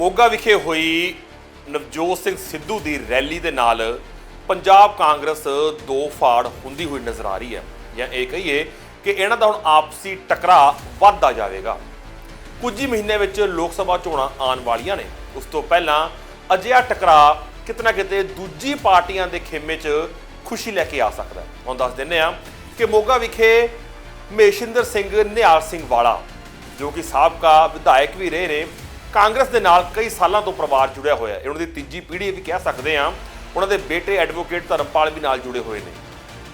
ਮੋਗਾ ਵਿਖੇ ਹੋਈ ਨਵਜੋਤ ਸਿੰਘ ਸਿੱਧੂ ਦੀ ਰੈਲੀ ਦੇ ਨਾਲ ਪੰਜਾਬ ਕਾਂਗਰਸ ਦੋ ਫਾੜ ਹੁੰਦੀ ਹੋਈ ਨਜ਼ਰ ਆ ਰਹੀ ਹੈ। ਜਾਂ ਇਹ ਕਹੀਏ ਕਿ ਇਹਨਾਂ ਦਾ ਹੁਣ ਆਪਸੀ ਟਕਰਾਅ ਵੱਧਦਾ ਜਾਵੇਗਾ। ਕੁਝ ਹੀ ਮਹੀਨੇ ਵਿੱਚ ਲੋਕ ਸਭਾ ਚੋਣਾਂ ਆਉਣ ਵਾਲੀਆਂ ਨੇ। ਉਸ ਤੋਂ ਪਹਿਲਾਂ ਅਜਿਹਾ ਟਕਰਾਅ ਕਿਤਨਾ ਕਿਤੇ ਦੂਜੀ ਪਾਰਟੀਆਂ ਦੇ ਖੇਮੇ 'ਚ ਖੁਸ਼ੀ ਲੈ ਕੇ ਆ ਸਕਦਾ ਹੈ। ਹੁਣ ਦੱਸ ਦਿੰਨੇ ਆ ਕਿ ਮੋਗਾ ਵਿਖੇ ਮੇਸ਼ਿੰਦਰ ਸਿੰਘ, ਨਿਹਾਲ ਸਿੰਘ ਵਾਲਾ, ਜੋ ਕਿ ਸਾਬਕਾ ਵਿਧਾਇਕ ਵੀ ਰਹੇ ਨੇ ਕਾਂਗਰਸ ਦੇ ਨਾਲ ਕਈ ਸਾਲਾਂ ਤੋਂ ਪਰਿਵਾਰ ਜੁੜਿਆ ਹੋਇਆ ਹੈ। ਇਹਨਾਂ ਦੀ ਤੀਜੀ ਪੀੜ੍ਹੀ ਵੀ ਕਹਿ ਸਕਦੇ ਆ ਉਹਨਾਂ ਦੇ ਬੇਟੇ ਐਡਵੋਕੇਟ ਧਰਮਪਾਲ ਵੀ ਨਾਲ ਜੁੜੇ ਹੋਏ ਨੇ।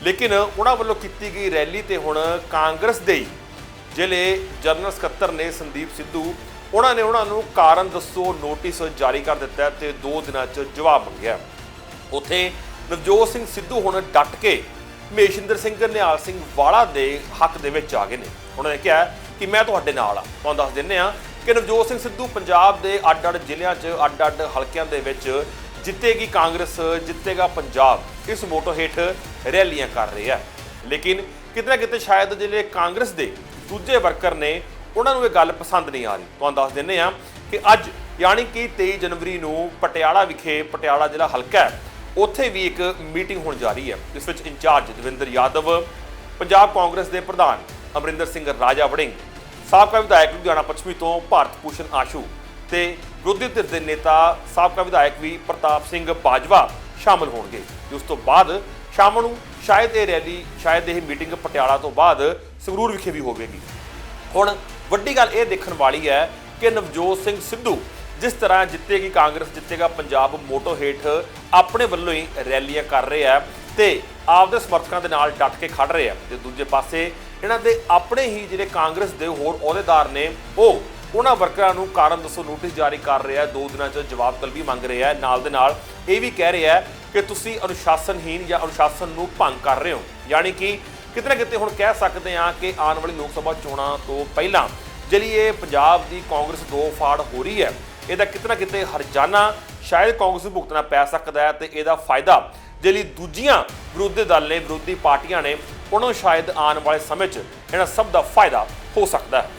ਲੇਕਿਨ ਉਹਨਾਂ ਵੱਲੋਂ ਕੀਤੀ ਗਈ ਰੈਲੀ ਤੇ ਹੁਣ ਕਾਂਗਰਸ ਦੇ ਹੀ ਜ਼ਿਲ੍ਹੇ ਜਨਰਲ ਸਕੱਤਰ ਨੇ ਸੰਦੀਪ ਸਿੱਧੂ, ਉਹਨਾਂ ਨੇ ਉਹਨਾਂ ਨੂੰ ਕਾਰਨ ਦੱਸੋ ਨੋਟਿਸ ਜਾਰੀ ਕਰ ਦਿੱਤਾ ਹੈ ਤੇ 2 ਦਿਨਾਂ 'ਚ ਜਵਾਬ ਮੰਗਿਆ ਉੱਥੇ ਨਵਜੋਤ ਸਿੰਘ ਸਿੱਧੂ ਹੁਣ ਡਟ ਕੇ ਮੇਸ਼ਿੰਦਰ ਸਿੰਘ, ਨਿਹਾਲ ਸਿੰਘ ਵਾਲਾ ਦੇ ਹੱਕ ਦੇ ਵਿੱਚ ਆ ਗਏ ਨੇ। ਉਹਨਾਂ ਨੇ ਕਿਹਾ ਕਿ ਮੈਂ ਤੁਹਾਡੇ ਨਾਲ ਆ ਤੁਹਾਨੂੰ ਦੱਸ ਦਿੰਨੇ ਆ ਕਿ ਨਵਜੋਤ ਸਿੰਘ ਸਿੱਧੂ ਪੰਜਾਬ ਦੇ ਅੱਡ-ਅੱਡ ਜ਼ਿਲ੍ਹਿਆਂ 'ਚ, ਅੱਡ-ਅੱਡ ਹਲਕਿਆਂ ਦੇ ਵਿੱਚ ਜਿੱਤੇਗੀ ਕਾਂਗਰਸ, ਜਿੱਤੇਗਾ ਪੰਜਾਬ। ਇਸ ਮੋਟੋ ਹੇਠ ਰੈਲੀਆਂ ਕਰ ਰਹੇ ਆ। ਲੇਕਿਨ ਕਿਤੇ ਨਾ ਕਿਤੇ ਸ਼ਾਇਦ ਜਿਹੜੇ ਕਾਂਗਰਸ ਦੇ ਦੂਜੇ ਵਰਕਰ ਨੇ, ਉਹਨਾਂ ਨੂੰ ਇਹ ਗੱਲ ਪਸੰਦ ਨਹੀਂ ਆ ਰਹੀ। ਤੁਹਾਨੂੰ ਦੱਸ ਦਿੰਨੇ ਆ ਕਿ ਅੱਜ ਯਾਨੀ ਕਿ 23 ਜਨਵਰੀ ਨੂੰ ਪਟਿਆਲਾ ਵਿਖੇ, ਪਟਿਆਲਾ ਜ਼ਿਲ੍ਹਾ ਹਲਕਾ ਹੈ, ਉੱਥੇ ਵੀ ਇੱਕ ਮੀਟਿੰਗ ਹੋਣ ਜਾ ਰਹੀ ਹੈ। ਜਿਸ ਵਿੱਚ ਇੰਚਾਰਜ ਦਵਿੰਦਰ ਯਾਦਵ, ਪੰਜਾਬ ਕਾਂਗਰਸ ਦੇ ਪ੍ਰਧਾਨ ਅਮਰਿੰਦਰ ਸਿੰਘ ਰਾਜਾ ਵੜਿੰਗ ਸਾਬਕਾ ਵਿਧਾਇਕ ਲੁਧਿਆਣਾ ਪੱਛਮੀ ਤੋਂ ਭਾਰਤ ਭੂਸ਼ਣ ਆਸ਼ੂ ਤੇ ਵਿਰੋਧੀ ਧਿਰ ਦੇ ਨੇਤਾ ਸਾਬਕਾ ਵਿਧਾਇਕ ਵੀ ਪ੍ਰਤਾਪ ਸਿੰਘ ਬਾਜਵਾ ਸ਼ਾਮਲ ਹੋਣਗੇ। ਤੇ ਉਸ ਤੋਂ ਬਾਅਦ ਸ਼ਾਮ ਨੂੰ ਸ਼ਾਇਦ ਇਹ ਰੈਲੀ, ਸ਼ਾਇਦ ਇਹ ਮੀਟਿੰਗ ਪਟਿਆਲਾ ਤੋਂ ਬਾਅਦ ਸੰਗਰੂਰ ਵਿਖੇ ਵੀ ਹੋਵੇਗੀ। ਹੁਣ ਵੱਡੀ ਗੱਲ ਇਹ ਦੇਖਣ ਵਾਲੀ ਹੈ ਕਿ ਨਵਜੋਤ ਸਿੰਘ ਸਿੱਧੂ ਜਿਸ ਤਰ੍ਹਾਂ ਜਿੱਤੇਗੀ, ਕਾਂਗਰਸ ਜਿੱਤੇਗਾ, ਪੰਜਾਬ ਮੋਟੋ ਹੇਠ ਆਪਣੇ ਵੱਲੋਂ ਹੀ ਰੈਲੀਆਂ ਕਰ ਰਹੇ ਆ ਤੇ ਆਪਦੇ ਸਮਰਥਕਾਂ ਦੇ ਨਾਲ ਡਟ ਕੇ ਖੜ ਰਹੇ ਆ ਤੇ ਦੂਜੇ ਪਾਸੇ ਇਹਨਾਂ ਦੇ ਆਪਣੇ ਹੀ ਜਿਹੜੇ ਕਾਂਗਰਸ ਦੇ ਹੋਰ ਅਹੁਦੇਦਾਰ ਨੇ, ਉਹ ਉਹਨਾਂ ਵਰਕਰਾਂ ਨੂੰ ਕਾਰਨ ਦੱਸੋ ਨੋਟਿਸ ਜਾਰੀ ਕਰ ਰਿਹਾ ਹੈ, ਦੋ ਦਿਨਾਂ 'ਚ ਜਵਾਬ ਤਲਬੀ ਮੰਗ ਰਿਹਾ ਹੈ। ਨਾਲ ਦੇ ਨਾਲ ਇਹ ਵੀ ਕਹਿ ਰਿਹਾ ਹੈ ਕਿ ਤੁਸੀਂ ਅਨੁਸ਼ਾਸਨਹੀਨ ਜਾਂ ਅਨੁਸ਼ਾਸਨ ਨੂੰ ਭੰਗ ਕਰ ਰਹੇ ਹੋ। ਯਾਨੀ ਕਿ ਕਿਤੇ ਨਾ ਕਿਤੇ ਹੁਣ ਕਹਿ ਸਕਦੇ ਹਾਂ ਕਿ ਆਉਣ ਵਾਲੀ ਲੋਕ ਸਭਾ ਚੋਣਾਂ ਤੋਂ ਪਹਿਲਾਂ ਜਿਹੜੀ ਇਹ ਪੰਜਾਬ ਦੀ ਕਾਂਗਰਸ ਦੋ ਫਾੜ ਹੋ ਰਹੀ ਹੈ, ਇਹਦਾ ਕਿਤੇ ਨਾ ਕਿਤੇ ਹਰਜਾਨਾ ਸ਼ਾਇਦ ਕਾਂਗਰਸ ਨੂੰ ਭੁਗਤਣਾ ਪੈ ਸਕਦਾ ਹੈ ਤੇ ਇਹਦਾ ਫਾਇਦਾ ਜਿਹੜੀ ਦੂਜੀਆਂ ਵਿਰੋਧੀ ਦਲ ਨੇ, ਵਿਰੋਧੀ ਪਾਰਟੀਆਂ ਨੇ ਉਹਨਾਂ ਨੂੰ ਸ਼ਾਇਦ ਆਉਣ ਵਾਲੇ ਸਮੇਂ 'ਚ ਇਹਨਾਂ ਸਭ ਦਾ ਫਾਇਦਾ ਹੋ ਸਕਦਾ ਹੈ।